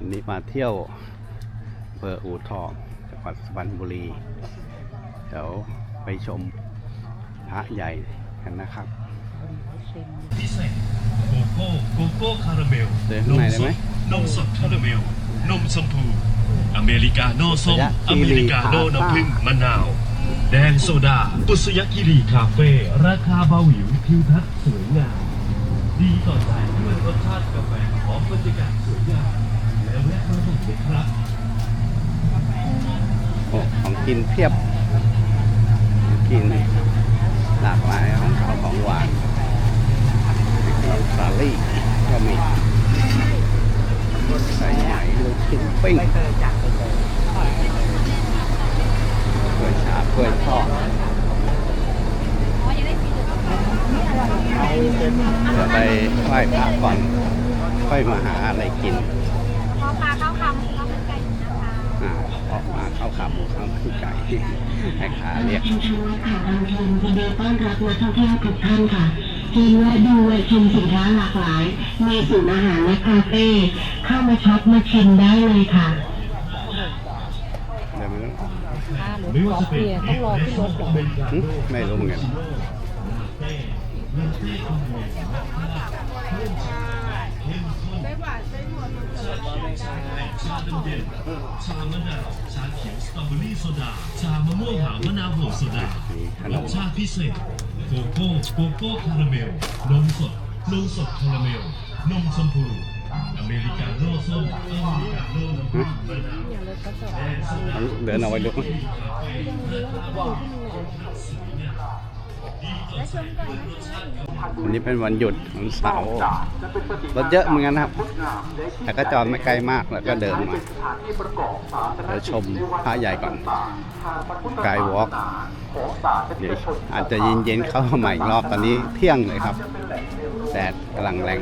วันนี้มาเที่ยวอำเภออู่ทองจังหวัดสุพรรณบุรี เดี๋ยวไปชมพระใหญ่กันนะครับพิเศษโกโก้โกโก้คาราเมลเดินข้างในได้ไหมนมสดคาราเมล นมชมพู อเมริกาโน่ส้มระยะอเมริกาโน่คีรีน้ำผึ้งมะนาว แดงโซดาปุษยคิรีคาเฟ่ ราคาเบาหวิวทิวทัศน์สวยงาม ดีต่อใจด้วยรสชาติกาแฟหอมบรรยากาศ โอ้ของกินเพียบของกินหลากหลายของขาวของหวานสาลี่ก็มีใส่ไหมลูกชิ้นปิ้งกล้วยฉาบกล้วยทอดเดี๋ยวไปไหว้พระก่อนค่อยมาหาอะไรกิน พอปลาเข้าคำข้าวมันไก่นะคะ อ่าออกมาเข้าขาหมูข้าวมันไก่แม่ค้าเรียกชุมชนค่ะบางทียินดีต้อนรับนักท่องเที่ยวทุกท่านค่ะที่แวะดูแวะชมสินค้าหลากหลาย มีศูนย์อาหารและคาเฟ่เข้ามาช็อปมาชิมได้เลยค่ะเดี๋ยวมันไม่ว่าจะเป็นต้องรอขึ้นรถหรอไม่รู้เหมือนกัน ชาดำเย็นชามะนาวชาเขียวสตรอเบอรี่โซดา ชามะม่วงหาวมะนาวโหโซดามีขนรมสชาติพิเศษ โกโก้โกโก้คาราเมล นมสด นมสดคาราเมล นมชมพูอเมริกาโน่ส้มอเมริกาโน่น้ำผึ้งมะนาวแดงโซดาเอาเดินเอาไว้ดู วันนี้เป็นวันหยุดวันเสาร์รถเยอะเหมือนกันนะครับ แต่ก็จอดไม่ไกลมากแล้วก็เดินมาเดี๋ยวชมพระใหญ่ก่อนกายวอล์กเดี๋ยวอาจจะเย็นๆเข้ามาใหม่อีกรอบตอนนี้เที่ยงเลยครับแดดกำลังแรง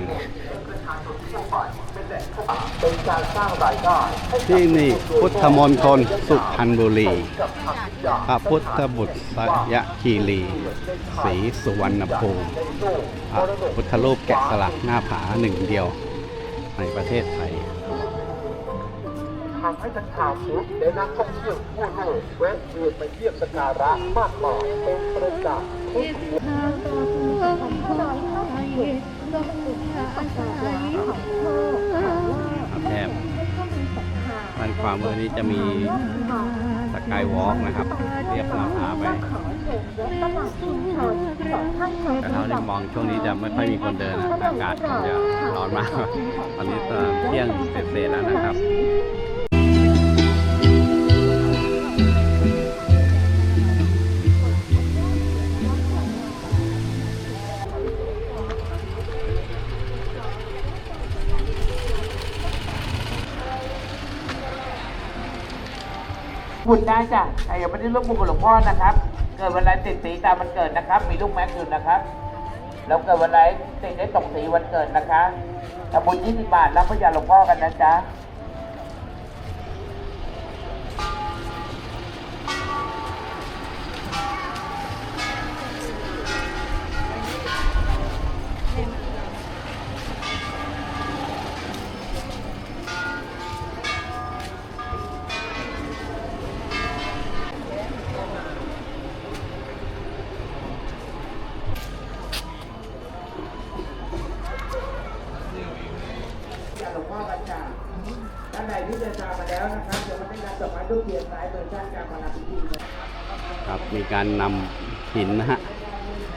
ที่นี่พุทธมณฑลสุพรรณบุรี พระพุทธบุตรสยะคีรีศรีสุวรรณภูมิพระพุทธรูปแกะสลักหน้าผาหนึ่งเดียวในประเทศไทยทำให้ทั้งชาวพุทธและนักท่องเที่ยวทั่วโลกแวะเวียนมาเยี่ยมสักการะมากมายเป็นประจำทุกเดือนานขวามือนี้จะมีสกายวอล์กนะครับ เรียบหน้าผาไปแต่เท่าที่มองช่วงนี้จะไม่ค่อยมีคนเดินนะอากาศคงจะร้อนมาก ตอนนี้เที่ยงเศษๆแล้วนะครับ บุญได้จ้ะใครยังไม่ได้ร่วมบุญกับหลวงพ่อนะครับ เกิดวันไรติดสีตามวันเกิดนะครับ มีลูกแม็กซ์อยู่นะครับ แล้วเกิดวันไรติดได้ตกสีวันเกิดนะคะทำบุญยี่สิบาทรับพระยาหลวงพ่อกันนะจ๊ะ หลวงพ่อกันจ้ะท่านใดที่เดินทางมาแล้วนะครับจะมาได้การดอกไม้ทุกเทียนสายเบอร์ชันการมานาพิธีนะครับมีการนำหินนะฮะ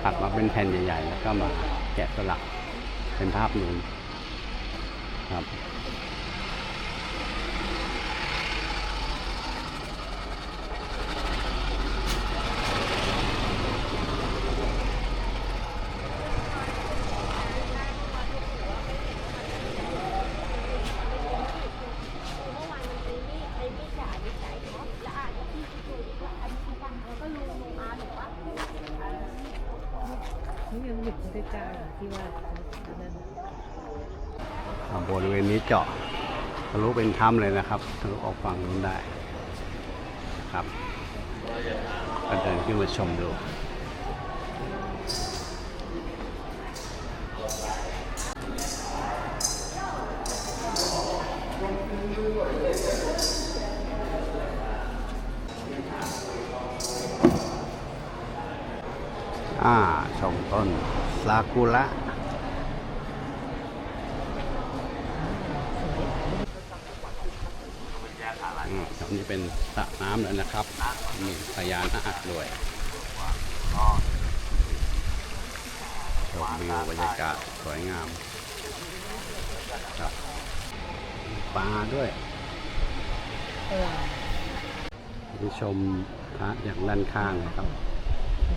ตัดมาเป็นแผ่นใหญ่ๆ แล้วก็มาแกะสลักเป็นภาพนูนครับ นี่ยังหยุดไม่ได้จ้างที่ว่าอันนั้น อ่า บริเวณนี้เจาะทะลุเป็นถ้ำเลยนะครับทะลุออกฝั่งนู้นได้ครับก็เดินขึ้นมาชมดูอ่าชมต้นซากุระอืมตรง นี้เป็นสระน้ำเลยนะครับมีพญานาคด้วยชมวิวบรรยากาศสวยงามครับปลาด้วยเออมีชมพระอย่างด้านข้างนะครับ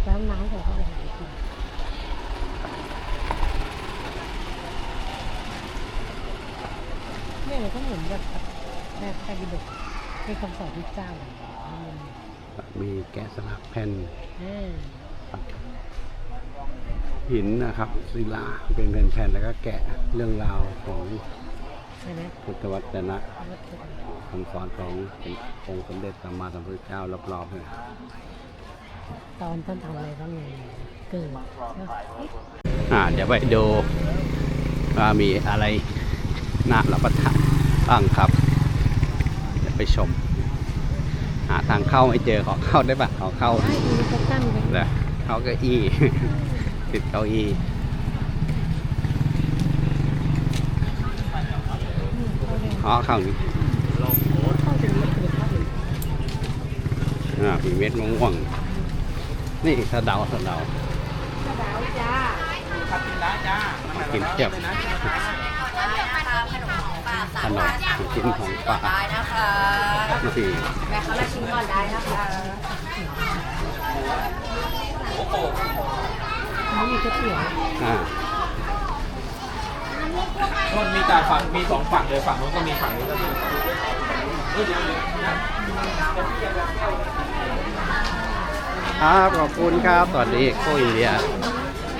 แล้วน้ำของเขาเนี่ยก็เหมือนแบบแม่พรบิด กให้คำสอนที่เจ้าอะมีแกะสลักแผ่นเออหินนะครับศิลาเป็นแผ่นๆแล้วก็แกะเรื่องราวของใช่ไหมพุทธวจนะวัตถุคำสอนขององค์สมเด็จสัมมาสัมพุทธเจ้ารอบๆเลยตอนต้นทำอะไรบ้างไงเกิดใช่ไหมอ่าเดี๋ยวไปดูว่ามีอะไรน่ารับประทานบ้างครับเดี๋ยว ไปชม หาทางเข้าไม่เจอขอเข้าได้ปะขอเข้าใช่มีก็กั้นไว้เลยเข้าเก้าอี้ติดเก้าอี้เข้าเลยอ๋อเข้านี้เข้าถึงมันคือเข้าถึงอ่ามีเม็ดมะม่วง นี่สะเดาสะเดาครับกินแล้วจ้ากินเทียบ ขนมกินของป่าได้นะคะนี่แม่เขามาชิมก่อนได้นะคะเขามีก๋วยเตี๋ยวอ่ามันมีแต่ฝั่งมีสองฝั่งเลยฝั่งนู้นก็มีฝั่งนี้ก็มีครับขอบคุณครับสวัสดีโคอินเดีย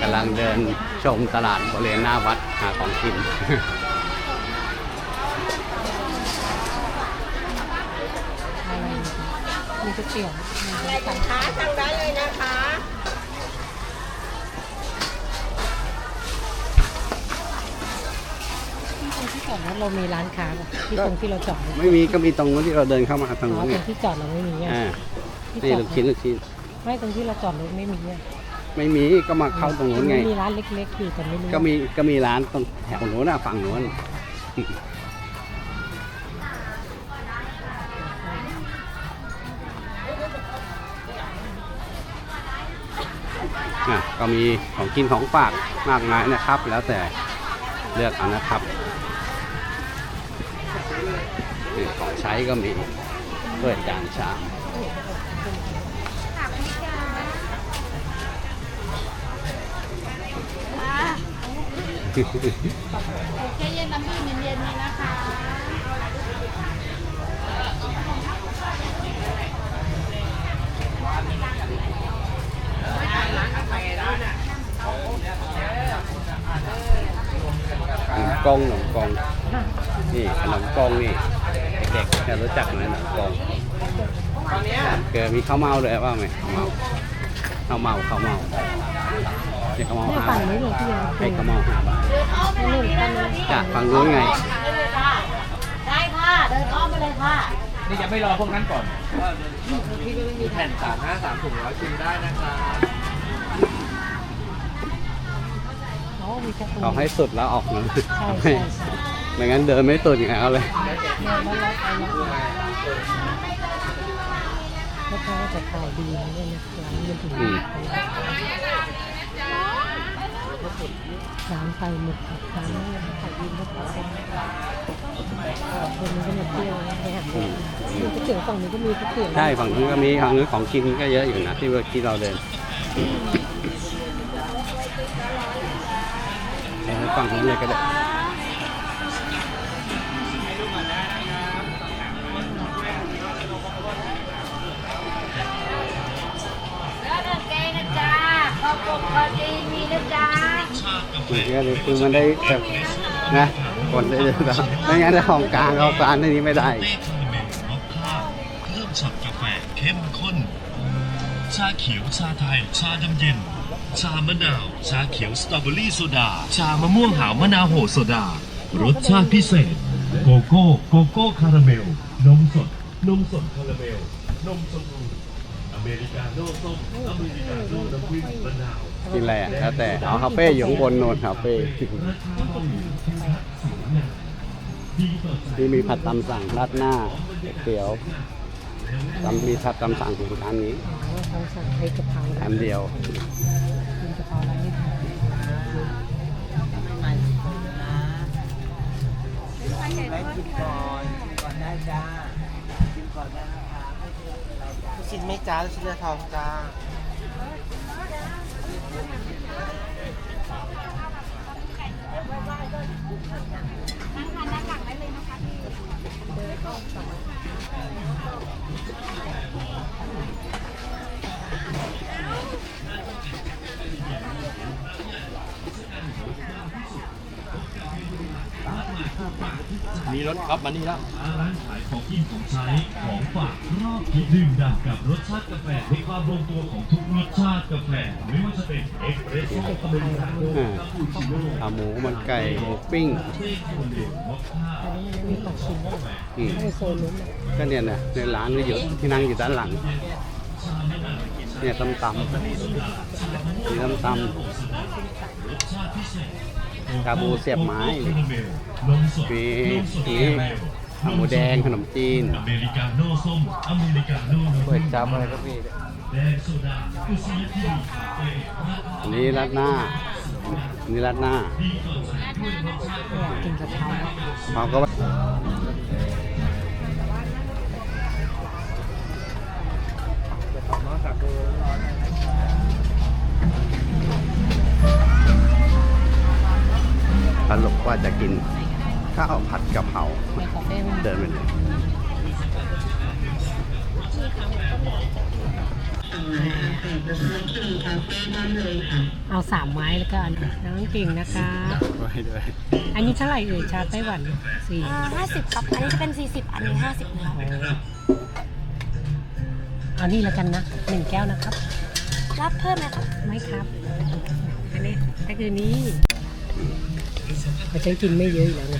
กำลังเดินชมตลาดบริเวณหน้าวัดหาของกิน อะไรมี ก๋วยเตี๋ยวอะไรกันคะสั่งได้เลยนะคะที่ตรงที่จอดรถเรามีร้านค้าป่ะที่ตรงที่เราจอดรถไม่มีก็มีตรงนู้นที่เราเดินเข้ามาทางอ๋อนู้นตไงรงที่จอดเราไม่มีอะอ่าที่นี่จอดลูกชิ้นลูกชิ้นไม่ตรงที่เราจอดรถไม่มีอะไม่มีก็มาเข้าตรงนู้นไง มีร้านเล็กๆอยู่แต่ไม่รู้ก็มีก็มีร้านตรงแถวนู้นน่ะฝั่งนู้น อะก็มีของกินของฝากมากมายนะครับ แล้วแต่เลือกเอานะครับนี่ของใช้ก็มีด้วยจานชามแค่เย็นน้ำดื่มเย็นๆนี้นะคะ ขนมกงขนมกงนี่ขนมกงนี่เด็กๆจะรู้จักไหมขนมกงเกิดมีข้าวเมาด้วยว่าไหมข้าวเมาข้าวเมาข้าวเมานี่ข้าวเมาเนี่ยห้าฝั่งบาทนี้เลยที่เราให้ข้าวเมาห้าบาทนู่นกันเลยจากฝั่งนู้นไงได้ค่ะเดินอ้อมไปเลยค่ะนี่จะไม่รอพวกนั้นก่อนแผ่นสามห้าสามถุงร้อยชิมได้นะครับ อ๋อมีแค่ตรงเอาให้สุดแล้วออกนะใช่ใช่ใช่ไม่งั้นเดินไม่สุดอย่างไรเอาเลย เนี่ยแล้วเราไปแล้วแล้วเขาก็จะขายดีนะเนี่ยนะร้านมันถึงอืมร้านไฟหมึกกับร้านนี้มันขายดีมากคนคนนี้ก็มาเที่ยวนะไปหาเด็กมีก๋วยเตี๋ยวฝั่งนี้ก็มีก๋วยเตี๋ยวใช่ฝั่งนู้นก็มีฝั่งนู้นของกินก็เยอะอยู่นะที่ที่เราเดินเออ ฝั่งนู้นเลยก็ได้แล้วเดินเกงนะจ๊ะข้าวปกข้าวจีมีนะจ๊ะคือคือมันได้แบบนะคนได้แบบไม่งั้นถ้าของกลางเขากลางในนี้ไม่ได้เต้คาราเมลมอคค่าเพิ่มช็อตกาแฟเข้มข้นชาเขียวชาไทยชาดำเย็น ชามะนาว ชาเขียวสตรอเบอรี่โซดา ชามะม่วงหาวมะนาวโหโซดา รสชาติพิเศษ โกโก้ โกโก้คาราเมล นมสด นมสดคาราเมล นมชมพูอเมริกาโน่ส้มอเมริกาโน่น้ำผึ้งมะนาวกินอะไรอะแล้วแต่เอาคาเฟ่อยู่ข้างบนโนนคาเฟ่ราคาเบาอยู่ทิวทัศน์สวยงามดีต่อใจที่มีผัดตำสั่งราดหน้าเตี๋ยวตำมีผัดตำสั่งของร้านนี้อ๋อเขาสั่งไอ้กะเพราอันเดียว ชิ้นไม่จ้าลูกชิ้นเนื้อทองจ้า รถครับมานี่แล้วร้านขายของกินของใช้ของฝากรอบทิศดื่มด่ำกับรสชาติกาแฟในความลงตัวของทุกรสชาติกาแฟไม่ว่าจะเป็นเอสเปรสโซ่อเมริกาโน่อ่าคาปูชิโน่ขาหมูมันไก่หมูปิ้งเทคโนเดลมอคค่าอันนี้มันไม่มีตัดชิ้นด้วยอืมไอโซนนู้นน่ะก็เนี่ยนะในร้านก็อยู่ที่นั่งอยู่ด้านหลัง เนี่ยตำตำมีตำตำกาบูเสียบไม้นมสดมีนมสดนี่แคราเมลหมูแดงขนมจีนอเมริกาโน่ส้มอเมริกาโน่น้ำผึ้งเปิดจับอะไรก็มีแดงโซดาอุซิยากิริคาเฟ่ราคาอันนี้ราดหน้าอันนี้ราดหน้าดีต่อ ใจด้วยรสชาติอยากกินกะเพราเขาก็สรุปว่าจะกินข้าวผัดกะเพราในคาเฟ่มันเดินไปเลยเอาสามไม้แล้วก็อันน้องกิ่งนะคะ ไว้ด้วยอันนี้เท่าไหร่เอ่ยชาไต้หวันสี่ห้าสิบครับ อันนี้จะเป็นสี่สิบอันนี้ห้าสิบนะครับ เอานี่แล้วกันนะหนึ่งแก้วนะครับ รับเพิ่มไหมครับ ไม่ครับ อันนี้ก็คือนี้แต่ฉันกินไม่เยอะอยู่แล้วไง